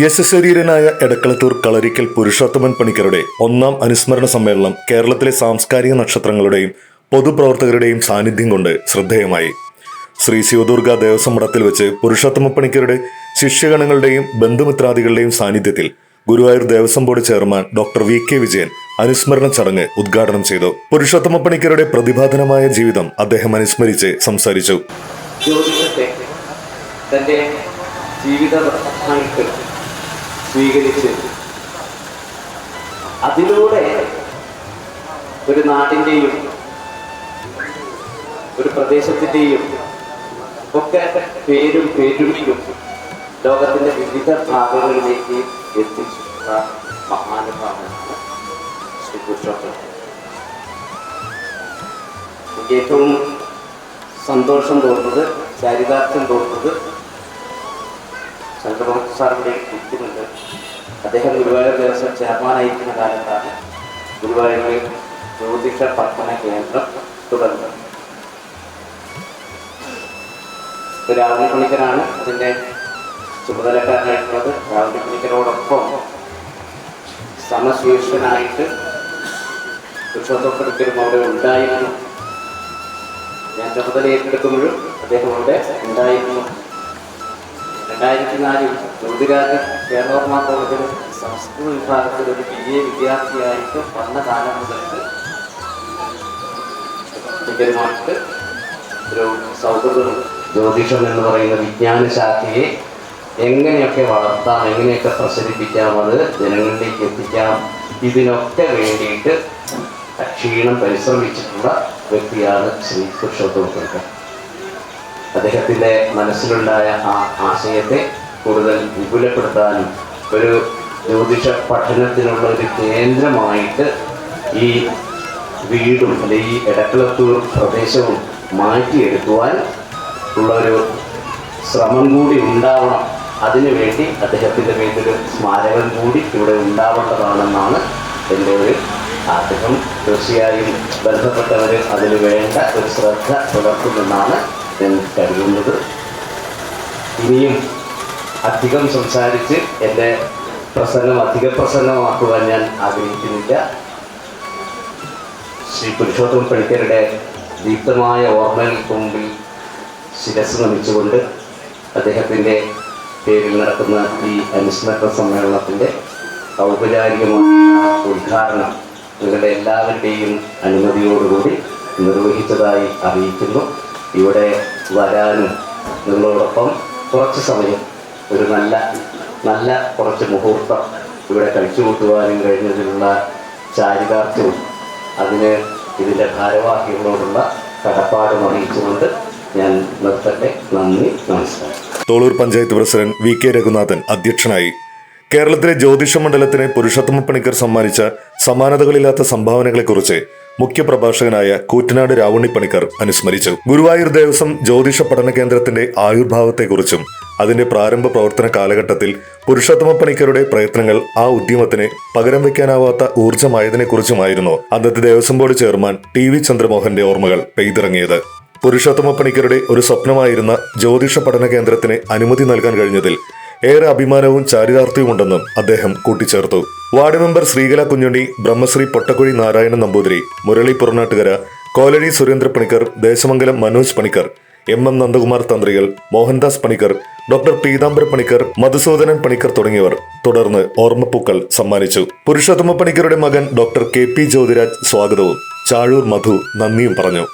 യശശരീരനായ എടക്കളത്തൂർ കളരിക്കൽ പുരുഷോത്തമൻ പണിക്കരുടെ ഒന്നാം അനുസ്മരണ സമ്മേളനം കേരളത്തിലെ സാംസ്കാരിക നക്ഷത്രങ്ങളുടെയും പൊതുപ്രവർത്തകരുടെയും സാന്നിധ്യം കൊണ്ട് ശ്രദ്ധേയമായി. ശ്രീ ശിവദുർഗ ദേവസ്വം മഠത്തിൽ വെച്ച് പുരുഷോത്തമ പണിക്കരുടെ ശിഷ്യഗണങ്ങളുടെയും ബന്ധുമിത്രാദികളുടെയും സാന്നിധ്യത്തിൽ Guruvayur Devaswom board chairman doctor V K Vijayan അനുസ്മരണ ചടങ്ങ് ഉദ്ഘാടനം ചെയ്തു. പുരുഷോത്തമ പണിക്കരുടെ പ്രതിഭാധനമായ ജീവിതം അദ്ദേഹം അനുസ്മരിച്ച് സംസാരിച്ചു. തന്റെ ജീവിതമായിട്ട് സ്വീകരിച്ച്. അതിലൂടെ ഒരു നാടിന്റെയും ഒരു പ്രദേശത്തിന്റെയും ഒക്കെ പേരും പേരുമിലും ലോകത്തിന്റെ വിവിധ ഭാഗങ്ങളിലേക്ക് എത്തിച്ചിട്ടുള്ള മഹാനുഭാവനാണ് ശ്രീ പുരുഷോത്തമൻ. ഏറ്റവും സന്തോഷം തോന്നുന്നത് ചാരിതാർത്ഥ്യം തോന്നുന്നത് ചന്ദ്രബാബു സാറിന്റെ ഇരിക്കുന്നുണ്ട് അദ്ദേഹം ഗുരുവായൂർ ദേവസ്വം ചെയർമാനായിരിക്കുന്ന കാലത്താണ് ഗുരുവായൂരിൽ ജ്യോതിഷ പഠന കേന്ദ്രം തുടർന്നത്. രാഹുൽ പണിക്കരാണ് അതിന്റെ ചുമതലക്കാരനായിട്ടുള്ളത്. രാഹുൽ പണിക്കരോടൊപ്പം സമശീർഷനായിട്ട് പണിക്കരും അവിടെ ഉണ്ടായിരുന്നു. ഞാൻ ചുമതല ഏറ്റെടുക്കുമ്പോഴും അദ്ദേഹം അവിടെ ഉണ്ടായിരുന്നു. രണ്ടായിരത്തി നാലിൽ ജ്യോതിരാജ് കേരളവർമ്മ കോളേജിൽ സംസ്കൃത വിഭാഗത്തിൽ ഒരു ബി എ വിദ്യാർത്ഥിയായിട്ട് വന്ന കാലം മുതൽക്ക് ഒരു സൗഹൃദം ജ്യോതിഷം എന്ന് പറയുന്ന വിജ്ഞാന ശാഖയെ എങ്ങനെയൊക്കെ വളർത്താം എങ്ങനെയൊക്കെ പ്രസരിപ്പിക്കാം അത് ജനങ്ങളിലേക്ക് എത്തിക്കാം ഇതിനൊക്കെ വേണ്ടിയിട്ട് അക്ഷീണം പരിശ്രമിച്ചിട്ടുള്ള വ്യക്തിയാണ് ശ്രീ പുരുഷോത്തമ അദ്ദേഹത്തിന്റെ മനസ്സിലുണ്ടായ ആ ആശയത്തെ കൂടുതൽ വിപുലപ്പെടുത്താനും ഒരു ജ്യോതിഷ പഠനത്തിനുള്ള ഒരു കേന്ദ്രമായിട്ട് ഈ വീടും അല്ലെ ഈ എടക്കളത്തൂർ പ്രദേശവും മാറ്റിയെടുക്കുവാൻ ഉള്ള ഒരു ശ്രമം കൂടി ഉണ്ടാവണം. അതിനുവേണ്ടി അദ്ദേഹത്തിന്റെ പേരിലൊരു സ്മാരകം കൂടി ഇവിടെ ഉണ്ടാവേണ്ടതാണെന്നാണ് എന്റെ ഒരു ആഗ്രഹം. തീർച്ചയായും ബന്ധപ്പെട്ടവർ അതിന് വേണ്ട ഒരു ശ്രദ്ധ പുലർത്തുമെന്നാണ് ഞാൻ കരുതുന്നത്. ഇനിയും അധികം സംസാരിച്ച് എന്റെ പ്രസംഗം അധിക പ്രസംഗമാക്കുവാൻ ഞാൻ ആഗ്രഹിക്കുന്നില്ല. ശ്രീ പുരുഷോത്തമ പണിക്കരുടെ ദീപ്തമായ ഓർമ്മകൾക്ക് മുമ്പിൽ ശിരസ് നമിച്ചുകൊണ്ട് അദ്ദേഹത്തിന്റെ പേരിൽ നടക്കുന്ന ഈ അനുസ്മരണ സമ്മേളനത്തിന്റെ ഔപചാരികമായ ഉദ്ഘാടനം നിങ്ങളുടെ എല്ലാവരുടെയും അനുമതിയോടുകൂടി നിർവഹിച്ചതായി അറിയിക്കുന്നു. ഇവിടെ വരാനും നിങ്ങളോടൊപ്പം കുറച്ച് സമയം ഒരു നല്ല നല്ല കുറച്ച് മുഹൂർത്തം ഇവിടെ കഴിച്ചുകൂട്ടുവാനും കഴിഞ്ഞതിലുള്ള ചാരിതാർത്ഥ്യവും അതിന് ഇതിന്റെ ഭാരവാഹികളോടുള്ള കടപ്പാടും അറിയിച്ചുകൊണ്ട് ഞാൻ നിർത്തട്ടെ. നന്ദി നമസ്കാരം. Tholur panchayat president V K Raghunathan അധ്യക്ഷനായി കേരളത്തിലെ ജ്യോതിഷ മണ്ഡലത്തിന് പുരുഷോത്തമ പണിക്കർ സമ്മാനിച്ച സമാനതകളില്ലാത്ത സംഭാവനകളെക്കുറിച്ച് മുഖ്യപ്രഭാഷകനായ കൂറ്റനാട് രാവണിപ്പണിക്കർ അനുസ്മരിച്ചു. ഗുരുവായൂർ ദേവസ്വം ജ്യോതിഷ പഠന കേന്ദ്രത്തിന്റെ ആയുർഭാവത്തെക്കുറിച്ചും അതിന്റെ പ്രാരംഭ പ്രവർത്തന കാലഘട്ടത്തിൽ പുരുഷോത്തമ പണിക്കരുടെ പ്രയത്നങ്ങൾ ആ ഉദ്യമത്തിന് പകരം വയ്ക്കാനാവാത്ത ഊർജമായതിനെക്കുറിച്ചുമായിരുന്നു അന്നത്തെ Devaswom board chairman T V ചന്ദ്രമോഹന്റെ ഓർമ്മകൾ പെയ്തിറങ്ങിയത്. പുരുഷോത്തമ പണിക്കരുടെ ഒരു സ്വപ്നമായിരുന്ന ജ്യോതിഷ പഠന കേന്ദ്രത്തിന് അനുമതി നൽകാൻ കഴിഞ്ഞതിൽ ഏറെ അഭിമാനവും ചാരിതാർത്ഥ്യവുമുണ്ടെന്നും അദ്ദേഹം കൂട്ടിച്ചേർത്തു. Ward member Sreekala Kunjunni Brahmashri Pottakuzhi Narayanan Namboothiri Murali Puranattukara Kolazhi Surendra Panicker Desamangalam Manoj Panicker M M Nandakumar തന്ത്രികൾ Mohandas Panicker doctor Peethambara Panicker Madhusoodanan Panicker തുടങ്ങിയവർ തുടർന്ന് ഓർമ്മപ്പൂക്കൾ സമ്മാനിച്ചു. പുരുഷോത്തമ പണിക്കരുടെ മകൻ ഡോക്ടർ കെ പി ജ്യോതിരാജ് സ്വാഗതവും. ചാഴൂർ മധു നന്ദിയും പറഞ്ഞു.